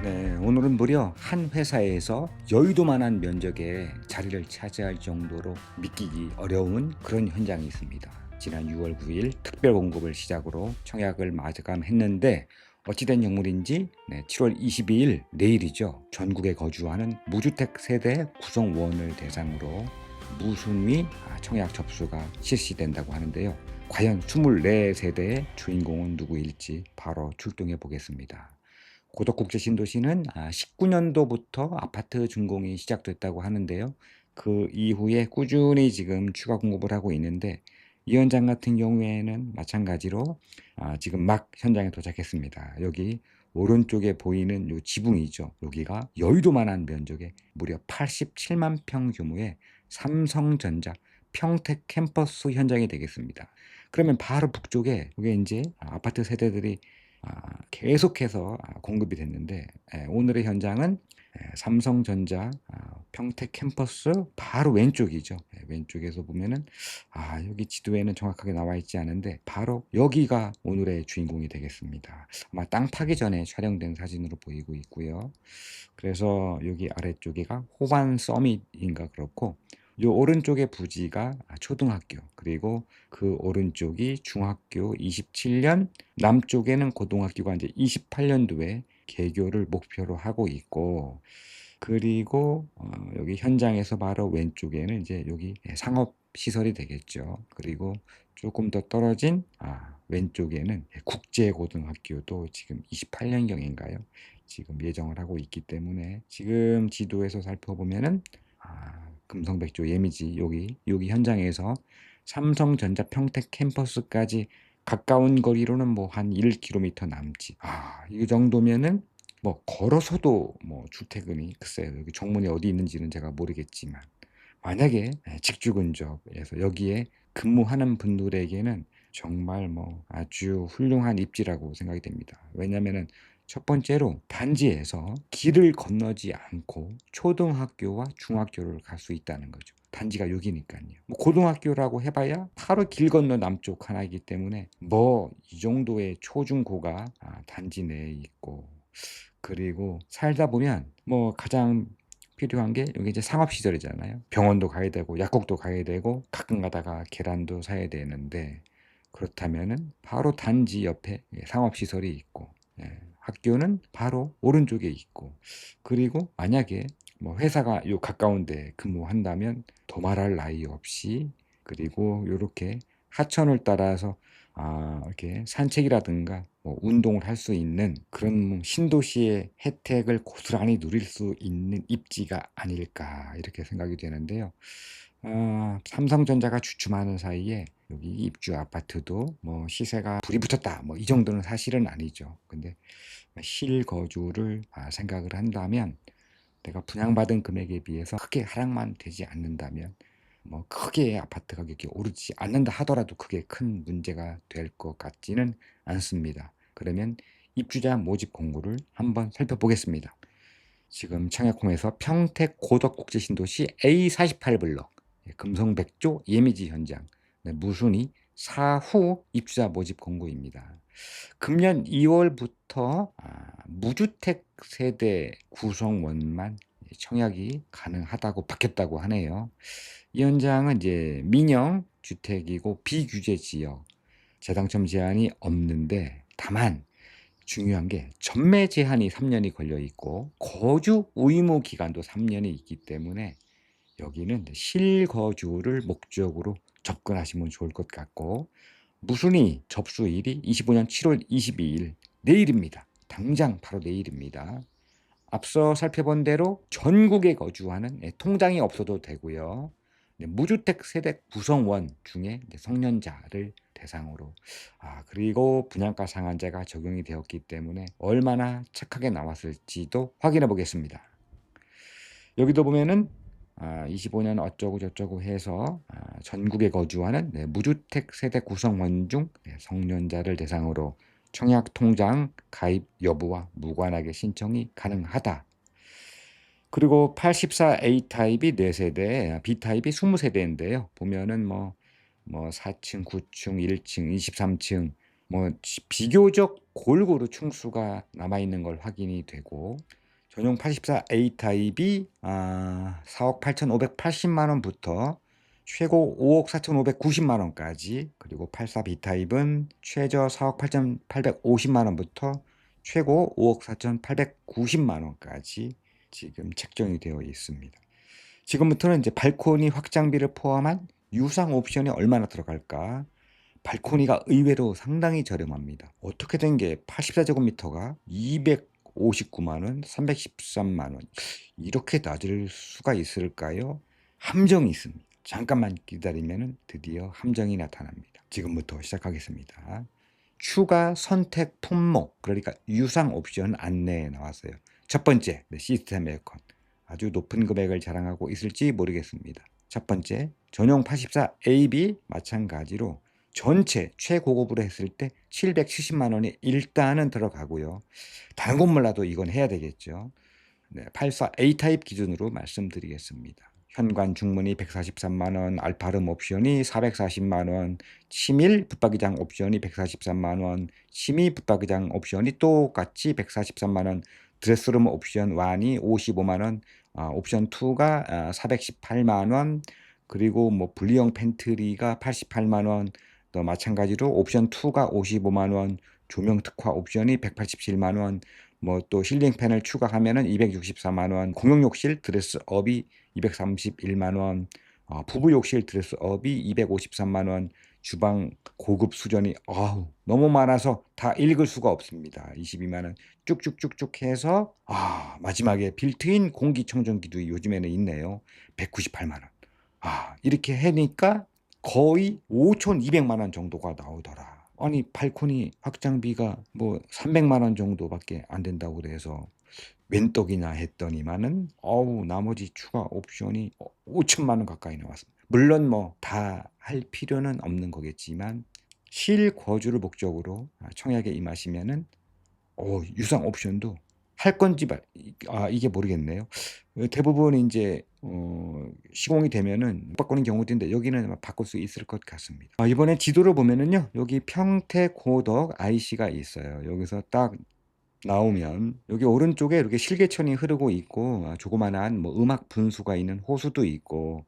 네, 오늘은 무려 한 회사에서 여의도만한 면적에 자리를 차지할 정도로 믿기기 어려운 그런 현장이 있습니다. 지난 6월 9일 특별 공급을 시작으로 청약을 마감했는데 어찌된 영물인지 네, 7월 22일 내일이죠. 전국에 거주하는 무주택 세대 구성원을 대상으로 무순위 아, 청약 접수가 실시된다고 하는데요. 과연 24세대의 주인공은 누구일지 바로 출동해 보겠습니다. 고덕국제 신도시는 19년도부터 아파트 준공이 시작됐다고 하는데요. 그 이후에 꾸준히 지금 추가 공급을 하고 있는데 이 현장 같은 경우에는 마찬가지로 아, 지금 막 현장에 도착했습니다. 여기 오른쪽에 보이는 요 지붕이죠. 여기가 여의도만한 면적에 무려 87만 평 규모의 삼성전자 평택 캠퍼스 현장이 되겠습니다. 그러면 바로 북쪽에 이게 이제 아파트 세대들이 아, 계속해서 아, 공급이 됐는데 예, 오늘의 현장은 예, 삼성전자 아, 평택 캠퍼스 바로 왼쪽이죠. 예, 왼쪽에서 보면은 아 여기 지도에는 정확하게 나와 있지 않은데 바로 여기가 오늘의 주인공이 되겠습니다. 아마 땅 파기 전에 촬영된 사진으로 보이고 있고요. 그래서 여기 아래쪽에가 호반 서밋인가 그렇고 요 오른쪽의 부지가 초등학교 그리고 그 오른쪽이 중학교 27년 남쪽에는 고등학교가 이제 28년도에 개교를 목표로 하고 있고 그리고 어, 여기 현장에서 바로 왼쪽에는 이제 여기 상업 시설이 되겠죠. 그리고 조금 더 떨어진 아, 왼쪽에는 국제고등학교도 지금 28년경인가요? 지금 예정을 하고 있기 때문에 지금 지도에서 살펴보면은 아, 금성백조 예미지 여기 여기 현장에서 삼성전자 평택 캠퍼스까지 가까운 거리로는 뭐 한 1km 남지. 아, 이 정도면은 뭐 걸어서도 뭐 출퇴근이 글쎄요. 여기 정문이 어디 있는지는 제가 모르겠지만 만약에 직주 근접에서 여기에 근무하는 분들에게는 정말 뭐 아주 훌륭한 입지라고 생각이 됩니다. 왜냐면은 첫 번째로 단지에서 길을 건너지 않고 초등학교와 중학교를 갈 수 있다는 거죠. 단지가 여기니까요. 뭐 고등학교라고 해봐야 바로 길 건너 남쪽 하나이기 때문에 뭐 이 정도의 초중고가 아, 단지 내에 있고 그리고 살다 보면 뭐 가장 필요한 게 여기 이제 상업 시설이잖아요. 병원도 가야 되고 약국도 가야 되고 가끔 가다가 계란도 사야 되는데 그렇다면은 바로 단지 옆에 상업 시설이 있고 예, 학교는 바로 오른쪽에 있고 그리고 만약에 뭐 회사가 요 가까운 데 근무한다면 도말할 나위 없이 그리고 요렇게 하천을 따라서 아 이렇게 산책이라든가 뭐 운동을 할 수 있는 그런 신도시의 혜택을 고스란히 누릴 수 있는 입지가 아닐까 이렇게 생각이 되는데요. 아, 삼성전자가 주춤하는 사이에 여기 입주 아파트도 뭐 시세가 불이 붙었다 뭐 이 정도는 사실은 아니죠. 근데 실거주를 아, 생각을 한다면 내가 분양받은 금액에 비해서 크게 하락만 되지 않는다면 뭐 크게 아파트 가격이 오르지 않는다 하더라도 그게 큰 문제가 될 것 같지는 않습니다. 그러면 입주자 모집 공고를 한번 살펴보겠습니다. 지금 청약홈에서 평택 고덕국제신도시 A48블럭 예, 금성백조 예미지 현장 네, 무순위 사후 입주자 모집 공고입니다. 금년 2월부터 아, 무주택 세대 구성원만 청약이 가능하다고 바뀌었다고 하네요. 이 현장은 이제 민영 주택이고 비규제 지역 재당첨 제한이 없는데 다만 중요한 게 전매 제한이 3년이 걸려 있고 거주 의무 기간도 3년이 있기 때문에 여기는 실거주를 목적으로 접근하시면 좋을 것 같고 무순위 접수일이 25년 7월 22일 내일입니다. 당장 바로 내일입니다. 앞서 살펴본 대로 전국에 거주하는 예, 통장이 없어도 되고요. 네, 무주택 세대 구성원 중에 성년자를 대상으로 아 그리고 분양가 상한제가 적용이 되었기 때문에 얼마나 착하게 나왔을지도 확인해 보겠습니다. 여기도 보면은 아, 25년 어쩌고 저쩌고 해서 아, 전국에 거주하는 네, 무주택 세대 구성원 중 네, 성년자를 대상으로 청약 통장 가입 여부와 무관하게 신청이 가능하다. 그리고 84A 타입이 4세대, B 타입이 20세대인데요. 보면은 뭐, 뭐 4층, 9층, 1층, 23층 뭐 지- 비교적 골고루 충수가 남아 있는 걸 확인이 되고 전용 84 A 타입이 아, 4억 8,580만 원부터 최고 5억 4,590만 원까지 그리고 84 B 타입은 최저 4억 8,850만 원부터 최고 5억 4,890만 원까지 지금 책정이 되어 있습니다. 지금부터는 이제 발코니 확장비를 포함한 유상 옵션이 얼마나 들어갈까? 발코니가 의외로 상당히 저렴합니다. 어떻게 된 게 84제곱미터가 259만 원, 313만 원 이렇게 낮을 수가 있을까요? 함정이 있습니다. 잠깐만 기다리면 드디어 함정이 나타납니다. 지금부터 시작하겠습니다. 추가 선택 품목 그러니까 유상 옵션 안내에 나왔어요. 첫 번째 네, 시스템 에어컨 아주 높은 금액을 자랑하고 있을지 모르겠습니다. 첫 번째 전용 84 AB 마찬가지로 전체 최고급으로 했을 때 770만 원이 일단은 들어가고요. 다른 건 몰라도 이건 해야 되겠죠. 네, 84 A 타입 기준으로 말씀드리겠습니다. 현관 중문이 143만 원, 알파름 옵션이 440만 원, 치밀 붙박이장 옵션이 143만 원, 심의 붙박이장 옵션이 똑같이 143만 원, 드레스룸 옵션 1이 55만 원, 아, 옵션 2가 아, 418만 원, 그리고 뭐 분리형 팬트리가 88만 원, 또 마찬가지로 옵션 2가 55만 원, 조명 특화 옵션이 187만 원, 뭐또 패널 추가하면은 264만 원, 공용 욕실 드레스 업이 231만 원, 어, 부부 욕실 드레스 업이 253만 원, 주방 고급 수전이 아우 너무 많아서 다 읽을 수가 없습니다. 22만 원 쭉쭉쭉쭉 해서 아 마지막에 빌트인 공기청정기도 요즘에는 있네요. 198만 원. 아 이렇게 해니까 거의 5,200만 원 정도가 나오더라. 아니 발코니 확장비가 뭐 300만 원 정도밖에 안 된다고 그래서 웬 떡이냐 했더니만은 어우 나머지 추가 옵션이 5천만 원 가까이 나왔습니다. 물론 뭐 다 할 필요는 없는 거겠지만 실거주를 목적으로 아, 청약에 임하시면은 어, 유상 옵션도 할 건지 말, 아 이게 모르겠네요. 어, 대부분 이제 어, 시공이 되면은 못 바꾸는 경우도 있는데 여기는 바꿀 수 있을 것 같습니다. 아, 이번에 지도를 보면은요 여기 평택 고덕 IC가 있어요. 여기서 딱 나오면 여기 오른쪽에 이렇게 실개천이 흐르고 있고 아, 조그만한 뭐 음악 분수가 있는 호수도 있고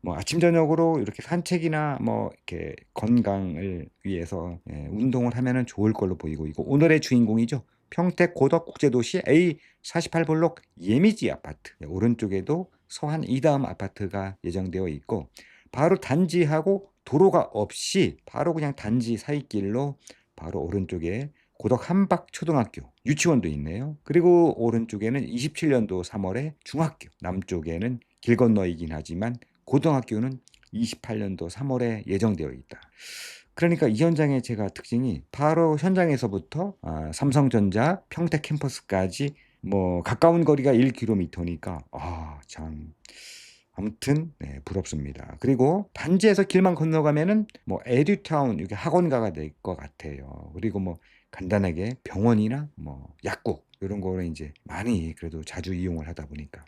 뭐 아침 저녁으로 이렇게 산책이나 뭐 이렇게 건강을 위해서 예, 운동을 하면은 좋을 걸로 보이고 있고 오늘의 주인공이죠. 평택 고덕 국제도시 A 48블록 예미지 아파트 예, 오른쪽에도 서한 이다음 아파트가 예정되어 있고 바로 단지하고 도로가 없이 바로 그냥 단지 사이길로 바로 오른쪽에 고덕 한박 초등학교 유치원도 있네요. 그리고 오른쪽에는 27년도 3월에 중학교 남쪽에는 길 건너이긴 하지만 고등학교는 28년도 3월에 예정되어 있다. 그러니까 이 현장의 제가 특징이 바로 현장에서부터 아, 삼성전자 평택 캠퍼스까지 뭐 가까운 거리가 1km니까 아 참 아무튼 네, 부럽습니다. 그리고 단지에서 길만 건너가면은 뭐 에듀타운 이게 학원가가 될 것 같아요. 그리고 뭐 간단하게 병원이나 뭐 약국 이런 거를 이제 많이 그래도 자주 이용을 하다 보니까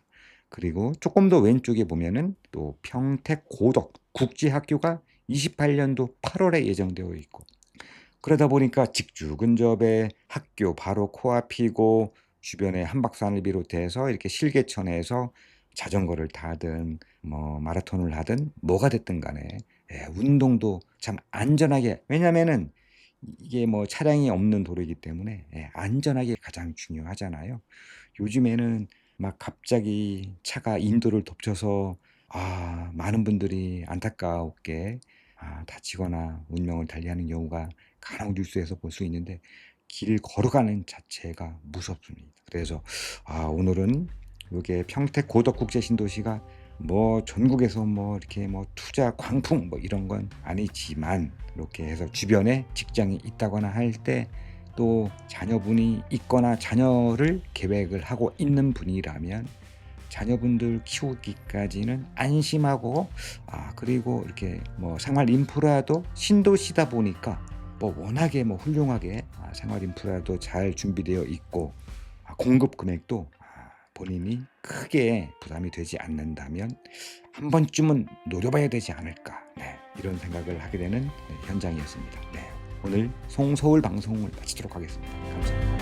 그리고 조금 더 왼쪽에 보면은 또 평택 고덕 국제학교가 28년도 8월에 예정되어 있고 그러다 보니까 직주 근접에 학교 바로 코앞이고 주변에 한박산을 비롯해서 이렇게 실개천에서 자전거를 타든 뭐 마라톤을 하든 뭐가 됐든 간에 예, 운동도 참 안전하게 왜냐면은 이게 뭐 차량이 없는 도로이기 때문에 예, 안전하게 가장 중요하잖아요. 요즘에는 막 갑자기 차가 인도를 덮쳐서 아, 많은 분들이 안타깝게 아, 다치거나 운명을 달리하는 경우가 간혹 뉴스에서 볼 수 있는데 길 걸어가는 자체가 무섭습니다. 그래서 아, 오늘은 이게 평택 고덕국제 신도시가 뭐 전국에서 뭐 이렇게 뭐 투자 광풍 뭐 이런 건 아니지만 이렇게 해서 주변에 직장이 있다거나 할 때 또 자녀분이 있거나 자녀를 계획을 하고 있는 분이라면 자녀분들 키우기까지는 안심하고 아 그리고 이렇게 뭐 생활 인프라도 신도시다 보니까 뭐 워낙에 뭐 훌륭하게 아, 생활 인프라도 잘 준비되어 있고 아, 공급 금액도 아, 본인이 크게 부담이 되지 않는다면 한 번쯤은 노려봐야 되지 않을까 네, 이런 생각을 하게 되는 네, 현장이었습니다. 네. 오늘 송서울 방송을 마치도록 하겠습니다. 감사합니다.